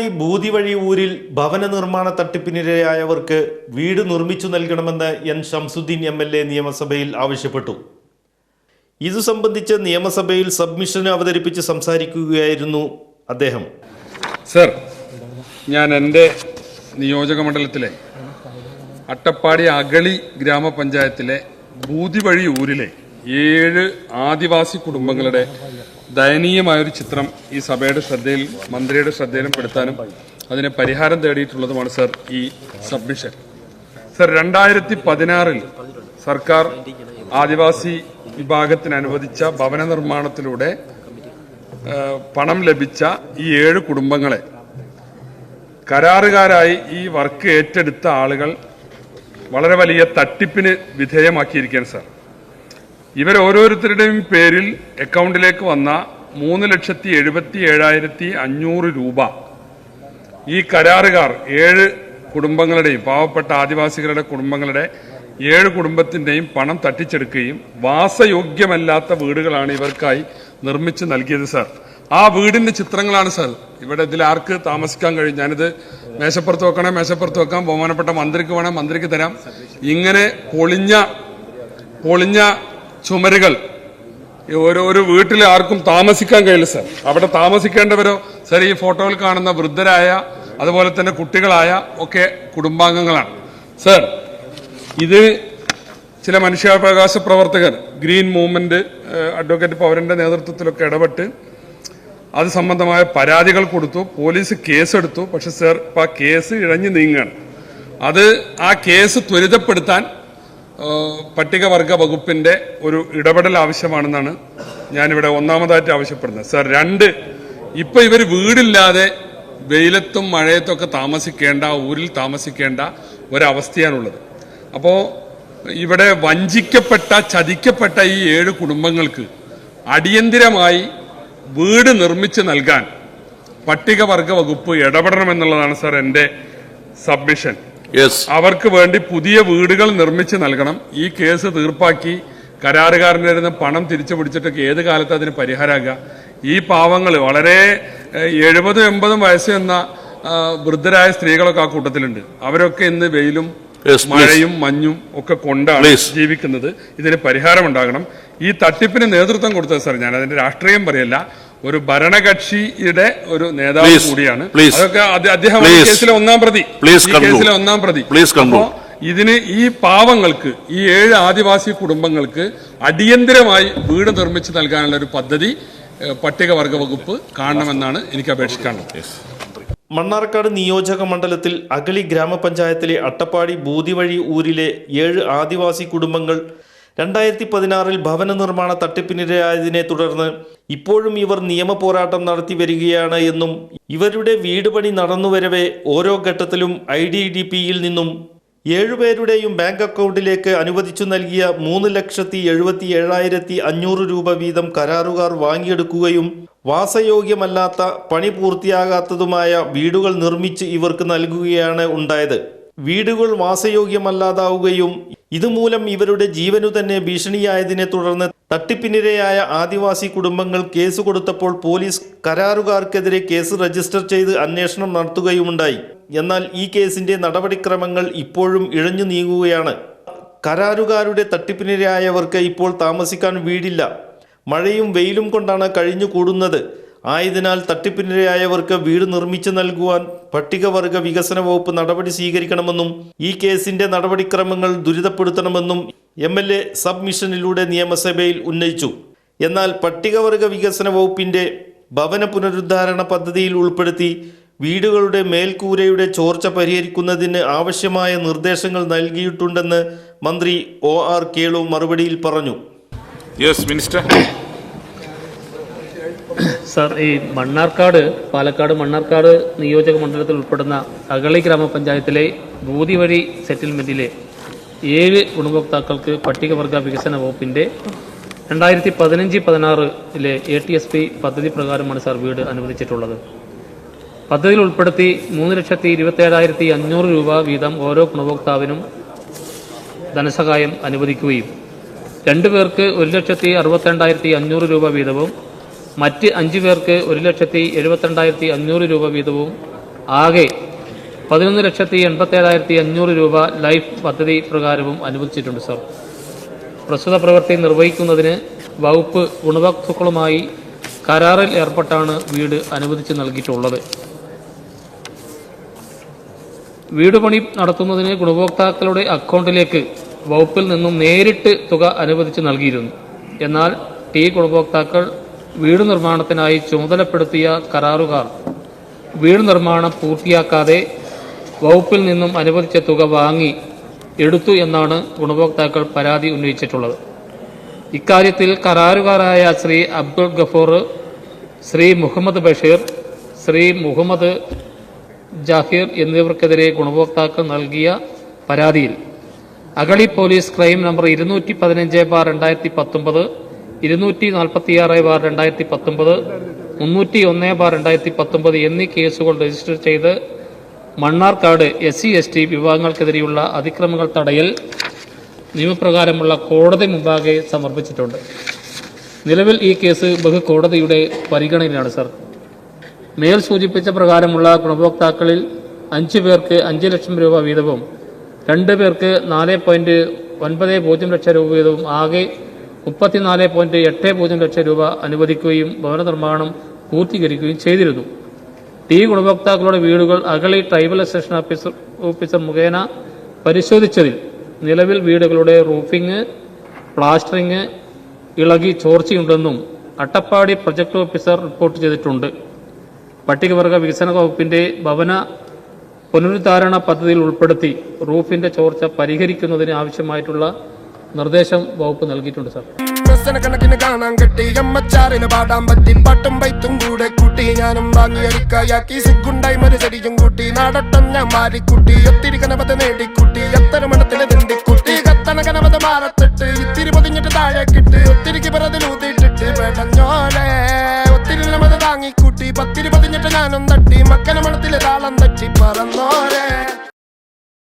അട്ടപ്പാടി ബൂതിവഴി ഊരിൽ ഭവന നിർമ്മാണ തട്ടിപ്പിനിരയായവർക്ക് വീട് നിർമ്മിച്ചു നൽകണമെന്ന് N Shamsuddin M L A നിയമസഭയിൽ ആവശ്യപ്പെട്ടു. ഇതു സംബന്ധിച്ച് നിയമസഭയിൽ സബ്മിഷൻ അവതരിപ്പിച്ച് സംസാരിക്കുകയായിരുന്നു അദ്ദേഹം. സർ ഞാൻ എന്റെ നിയോജക മണ്ഡലത്തിലെ അട്ടപ്പാടി അഗളി ഗ്രാമപഞ്ചായത്തിലെ ബൂതിവഴി ഊരിലെ ഏഴ് ആദിവാസി കുടുംബങ്ങളുടെ ദയനീയമായൊരു ചിത്രം ഈ സഭയുടെ ശ്രദ്ധയിൽ മന്ത്രിയുടെ ശ്രദ്ധയിലും പെടുത്താനും അതിന് പരിഹാരം തേടിയിട്ടുള്ളതുമാണ് സർ ഈ സബ്മിഷൻ. സർ രണ്ടായിരത്തി പതിനാറിൽ സർക്കാർ ആദിവാസി വിഭാഗത്തിന് അനുവദിച്ച ഭവന നിർമ്മാണത്തിലൂടെ പണം ലഭിച്ച ഈ ഏഴ് കുടുംബങ്ങളെ കരാറുകാരായി ഈ വർക്ക് ഏറ്റെടുത്ത ആളുകൾ വളരെ വലിയ തട്ടിപ്പിന് വിധേയമാക്കിയിരിക്കുകയാണ് സാർ. ഇവർ ഓരോരുത്തരുടെയും പേരിൽ അക്കൗണ്ടിലേക്ക് വന്ന മൂന്ന് ലക്ഷത്തി എഴുപത്തി ഏഴായിരത്തി അഞ്ഞൂറ് രൂപ. ഈ കരാറുകാർ ഏഴ് കുടുംബങ്ങളുടെയും പാവപ്പെട്ട ആദിവാസികളുടെ കുടുംബങ്ങളുടെ ഏഴ് കുടുംബത്തിന്റെയും പണം തട്ടിച്ചെടുക്കുകയും വാസയോഗ്യമല്ലാത്ത വീടുകളാണ് ഇവർക്കായി നിർമ്മിച്ച് നൽകിയത് സാർ. ആ വീടിന്റെ ചിത്രങ്ങളാണ് സാർ. ഇവിടെ ഇതിൽ ആർക്ക് താമസിക്കാൻ കഴിയും? ഞാനിത് മേശപ്പുറത്ത് വെക്കണേ? മേശപ്പുറത്ത് വെക്കാം. ബഹുമാനപ്പെട്ട മന്ത്രിക്ക് വേണേ? മന്ത്രിക്ക് തരാം. ഇങ്ങനെ പൊളിഞ്ഞ പൊളിഞ്ഞ ചുമരുകൾ. ഓരോരോ വീട്ടിൽ ആർക്കും താമസിക്കാൻ കഴിയില്ല സർ. അവിടെ താമസിക്കേണ്ടവരോ സർ ഈ ഫോട്ടോയിൽ കാണുന്ന വൃദ്ധരായ അതുപോലെ തന്നെ കുട്ടികളായ ഒക്കെ കുടുംബാംഗങ്ങളാണ്. സർ ഇത് ചില മനുഷ്യാവകാശ പ്രവർത്തകർ ഗ്രീൻ മൂവ്മെന്റ് അഡ്വക്കേറ്റ് പൗരന്റെ നേതൃത്വത്തിലൊക്കെ ഇടപെട്ട് അത് സംബന്ധമായ പരാതികൾ കൊടുത്തു പോലീസ് കേസെടുത്തു. പക്ഷെ സർ ഇപ്പൊ ആ കേസ് ഇഴഞ്ഞു നീങ്ങുകയാണ്. അത് ആ കേസ് ത്വരിതപ്പെടുത്താൻ പട്ടികവർഗ വകുപ്പിന്റെ ഒരു ഇടപെടൽ ആവശ്യമാണെന്നാണ് ഞാനിവിടെ ഒന്നാമതായിട്ട് ആവശ്യപ്പെടുന്നത്. സാർ രണ്ട് ഇപ്പൊ ഇവർ വീടില്ലാതെ വെയിലത്തും മഴയത്തും ഒക്കെ താമസിക്കേണ്ട ഊരിൽ താമസിക്കേണ്ട ഒരവസ്ഥയാണുള്ളത്. അപ്പോ ഇവിടെ വഞ്ചിക്കപ്പെട്ട ചതിക്കപ്പെട്ട ഈ ഏഴ് കുടുംബങ്ങൾക്ക് അടിയന്തിരമായി വീട് നിർമ്മിച്ച് നൽകാൻ പട്ടികവർഗ വകുപ്പ് ഇടപെടണമെന്നുള്ളതാണ് സാർ എന്റെ സബ്മിഷൻ. അവർക്ക് വേണ്ടി പുതിയ വീടുകൾ നിർമ്മിച്ച് നൽകണം. ഈ കേസ് തീർപ്പാക്കി കരാറുകാരന്റെ നിന്ന് പണം തിരിച്ചു പിടിച്ചിട്ടൊക്കെ ഏത് കാലത്ത് അതിന് പരിഹാരമാകുക ഈ പാവങ്ങൾ വളരെ എഴുപതും എൺപതും വയസ്സ് എന്ന വൃദ്ധരായ സ്ത്രീകളൊക്കെ ആ കൂട്ടത്തിലുണ്ട്. അവരൊക്കെ ഇന്ന് വെയിലും മഴയും മഞ്ഞും ഒക്കെ കൊണ്ടാണ് ജീവിക്കുന്നത്. ഇതിന് പരിഹാരം ഉണ്ടാകണം. ഈ തട്ടിപ്പിന് നേതൃത്വം കൊടുത്തത് സാർ ഞാൻ അതിന്റെ രാഷ്ട്രീയം പറയല്ല. ഒരു ഭരണകക്ഷിയുടെ ഒരു നേതാവ് കൂടിയാണ്. അതൊക്കെ അത് അദ്ദേഹം കേസിലെ ഒന്നാം പ്രതി. കേസിലെ ഒന്നാം പ്രതി. അപ്പോ ഇതിന് ഈ പാവങ്ങൾക്ക് ഈ ഏഴ് ആദിവാസി കുടുംബങ്ങൾക്ക് അടിയന്തിരമായി വീട് നിർമ്മിച്ചു നൽകാനുള്ള ഒരു പദ്ധതി പട്ടികവർഗ വകുപ്പ് കാണണമെന്നാണ് എനിക്ക് അപേക്ഷിക്കാനുള്ളത്. മണ്ണാർക്കാട് നിയോജക മണ്ഡലത്തിൽ അഗളി ഗ്രാമപഞ്ചായത്തിലെ അട്ടപ്പാടി ബൂതിവഴി ഊരിലെ ഏഴ് ആദിവാസി കുടുംബങ്ങൾ രണ്ടായിരത്തി പതിനാറിൽ ഭവന നിർമ്മാണ തട്ടിപ്പിനിരയായതിനെ തുടർന്ന് ഇപ്പോഴും ഇവർ നിയമ പോരാട്ടം നടത്തി വരികയാണ് എന്നും ഇവരുടെ വീട് പണി നടന്നുവരവേ ഓരോ ഘട്ടത്തിലും ഐ ഡി ഡി പിയിൽ നിന്നും ഏഴുപേരുടെയും ബാങ്ക് അക്കൗണ്ടിലേക്ക് അനുവദിച്ചു നൽകിയ മൂന്ന് ലക്ഷത്തി എഴുപത്തി ഏഴായിരത്തി അഞ്ഞൂറ് രൂപ വീതം കരാറുകാർ വാങ്ങിയെടുക്കുകയും വാസയോഗ്യമല്ലാത്ത പണി പൂർത്തിയാകാത്തതുമായ വീടുകൾ നിർമ്മിച്ച് ഇവർക്ക് നൽകുകയാണ് ഉണ്ടായത്. വീടുകൾ വാസയോഗ്യമല്ലാതാവുകയും ഇതുമൂലം ഇവരുടെ ജീവനു തന്നെ ഭീഷണിയായതിനെ തുടർന്ന് തട്ടിപ്പിനിരയായ ആദിവാസി കുടുംബങ്ങൾ കേസ് കൊടുത്തപ്പോൾ പോലീസ് കരാറുകാർക്കെതിരെ കേസ് രജിസ്റ്റർ ചെയ്ത് അന്വേഷണം നടത്തുകയുമുണ്ടായി. എന്നാൽ ഈ കേസിന്റെ നടപടിക്രമങ്ങൾ ഇപ്പോഴും ഇഴഞ്ഞു നീങ്ങുകയാണ്. കരാറുകാരുടെ തട്ടിപ്പിനിരയായവർക്ക് ഇപ്പോൾ താമസിക്കാൻ വീടില്ല. മഴയും വെയിലും കൊണ്ടാണ് കഴിഞ്ഞു കൂടുന്നത് ആയതിനാൽ തട്ടിപ്പിനിരയായവർക്ക് വീട് നിർമ്മിച്ചു നൽകുവാൻ പട്ടികവർഗ വികസന വകുപ്പ് നടപടി സ്വീകരിക്കണമെന്നും ഈ കേസിന്റെ നടപടിക്രമങ്ങൾ ദുരിതപ്പെടുത്തണമെന്നും എം എൽ എ സബ്മിഷനിലൂടെ നിയമസഭയിൽ ഉന്നയിച്ചു. എന്നാൽ പട്ടികവർഗ വികസന വകുപ്പിന്റെ ഭവന പുനരുദ്ധാരണ പദ്ധതിയിൽ ഉൾപ്പെടുത്തി വീടുകളുടെ മേൽക്കൂരയുടെ ചോർച്ച പരിഹരിക്കുന്നതിന് ആവശ്യമായ നിർദ്ദേശങ്ങൾ നൽകിയിട്ടുണ്ടെന്ന് മന്ത്രി ഒ ആർ കേളു മറുപടിയിൽ പറഞ്ഞു. യെസ് മിനിസ്റ്റർ സർ ഈ മണ്ണാർക്കാട് പാലക്കാട് മണ്ണാർക്കാട് നിയോജക മണ്ഡലത്തിൽ ഉൾപ്പെടുന്ന അകളി ഗ്രാമപഞ്ചായത്തിലെ ബൂതി വഴി സെറ്റിൽമെന്റിലെ ഏഴ് ഗുണഭോക്താക്കൾക്ക് പട്ടികവർഗ വികസന വകുപ്പിന്റെ രണ്ടായിരത്തി പതിനഞ്ച് പതിനാറിലെ എ ടി എസ് പി പദ്ധതി പ്രകാരമാണ് സാർ വീട് അനുവദിച്ചിട്ടുള്ളത്. പദ്ധതിയിൽ ഉൾപ്പെടുത്തി മൂന്ന് ലക്ഷത്തി ഇരുപത്തേഴായിരത്തി അഞ്ഞൂറ് രൂപ വീതം ഓരോ ഗുണഭോക്താവിനും ധനസഹായം അനുവദിക്കുകയും രണ്ടു പേർക്ക് ഒരു ലക്ഷത്തി അറുപത്തിരണ്ടായിരത്തി അഞ്ഞൂറ് രൂപ വീതവും മറ്റ് അഞ്ചു പേർക്ക് ഒരു ലക്ഷത്തി എഴുപത്തിരണ്ടായിരത്തി അഞ്ഞൂറ് രൂപ വീതവും ആകെ പതിനൊന്ന് ലക്ഷത്തി എൺപത്തേഴായിരത്തി അഞ്ഞൂറ് രൂപ ലൈഫ് പദ്ധതി പ്രകാരവും അനുവദിച്ചിട്ടുണ്ട് സർ. പ്രസ്തുത പ്രവൃത്തി നിർവഹിക്കുന്നതിന് വകുപ്പ് ഗുണഭോക്താക്കളുമായി കരാറിൽ ഏർപ്പെട്ടാണ് വീട് അനുവദിച്ച് നൽകിയിട്ടുള്ളത്. വീട് പണി നടത്തുന്നതിന് ഗുണഭോക്താക്കളുടെ അക്കൗണ്ടിലേക്ക് വകുപ്പിൽ നിന്നും നേരിട്ട് തുക അനുവദിച്ച് നൽകിയിരുന്നു. എന്നാൽ ടി ഗുണഭോക്താക്കൾ വീട് നിർമ്മാണത്തിനായി ചുമതലപ്പെടുത്തിയ കരാറുകാർ. വീട് നിർമ്മാണം പൂർത്തിയാക്കാതെ വകുപ്പിൽ നിന്നും അനുവദിച്ച തുക വാങ്ങി എടുത്തു എന്നാണ് ഗുണഭോക്താക്കൾ പരാതി ഉന്നയിച്ചിട്ടുള്ളത്. ഇക്കാര്യത്തിൽ കരാറുകാരായ ശ്രീ അബ്ദുൾ ഗഫൂർ ശ്രീ മുഹമ്മദ് ബഷീർ ശ്രീ മുഹമ്മദ് ജാഹിർ എന്നിവർക്കെതിരെ ഗുണഭോക്താക്കൾ നൽകിയ പരാതിയിൽ അഗളി പോലീസ് ക്രൈം നമ്പർ ഇരുന്നൂറ്റി പതിനഞ്ച് ബാർ രണ്ടായിരത്തി പത്തൊമ്പത് ഇരുന്നൂറ്റി നാൽപ്പത്തിയാറ് ബാർ രണ്ടായിരത്തി പത്തൊമ്പത് മുന്നൂറ്റി ഒന്ന് ബാർ രണ്ടായിരത്തി പത്തൊമ്പത് എന്നീ കേസുകൾ രജിസ്റ്റർ ചെയ്ത് Mannarkkad S C S T വിഭാഗങ്ങൾക്കെതിരെയുള്ള അതിക്രമങ്ങൾ തടയൽ നിയമപ്രകാരമുള്ള കോടതി മുമ്പാകെ സമർപ്പിച്ചിട്ടുണ്ട്. നിലവിൽ ഈ കേസ് ബഹുകോടതിയുടെ പരിഗണനയിലാണ് സർ. മേൽ സൂചിപ്പിച്ച പ്രകാരമുള്ള ഗുണഭോക്താക്കളിൽ അഞ്ച് പേർക്ക് അഞ്ച് ലക്ഷം രൂപ വീതവും രണ്ട് പേർക്ക് നാല് പോയിന്റ് ഒൻപത് പൂജ്യം ലക്ഷം രൂപ വീതവും ആകെ മുപ്പത്തിനാല് പോയിന്റ് എട്ട് പൂജ്യം ലക്ഷം രൂപ അനുവദിക്കുകയും ഭവന നിർമ്മാണം പൂർത്തീകരിക്കുകയും ചെയ്തിരുന്നു. ടി ഗുണഭോക്താക്കളുടെ വീടുകൾ Agali tribal association officer officer മുഖേന പരിശോധിച്ചതിൽ നിലവിൽ വീടുകളുടെ റൂഫിംഗ് പ്ലാസ്റ്ററിംഗ് ഇളകി ചോർച്ചയുണ്ടെന്നും അട്ടപ്പാടി പ്രൊജക്ട് ഓഫീസർ റിപ്പോർട്ട് ചെയ്തിട്ടുണ്ട്. പട്ടികവർഗ വികസന വകുപ്പിന്റെ ഭവന പുനരുദ്ധാരണ പദ്ധതിയിൽ ഉൾപ്പെടുത്തി റൂഫിന്റെ ചോർച്ച പരിഹരിക്കുന്നതിന് ആവശ്യമായിട്ടുള്ള നിർദ്ദേശം വകുപ്പ് നൽകിയിട്ടുണ്ട് സാർ. കണക്കിന് കാണാൻ കെട്ടി. എമ്മച്ചാറിന് പാടാൻ പറ്റി. പാട്ടും പൈത്തും കൂടെ കൂട്ടി. ഞാനും വാങ്ങി അരിക്കായാക്കി. സിഗുണ്ടായി മരുചരിയും കൂട്ടി. നാടട്ടം ഞാൻ മാറിക്കൂട്ടി ഒത്തിരി കനപത നേടിക്കൂട്ടി. എത്ര മണത്തിലെ തിണ്ടിക്കൂട്ടി. കത്തണ കനപത മാറത്തിട്ട്. ഇത്തിരി പൊതിഞ്ഞിട്ട് താഴെ കിട്ട് ഒത്തിരി വേടഞ്ഞോലെ ഒത്തിരി നമത് താങ്ങിക്കൂട്ടി. പത്തിരി പൊതിഞ്ഞിട്ട് ഞാനും തട്ടി. മക്കന മണത്തിലെ താളം തട്ടി. പറന്നോലെ.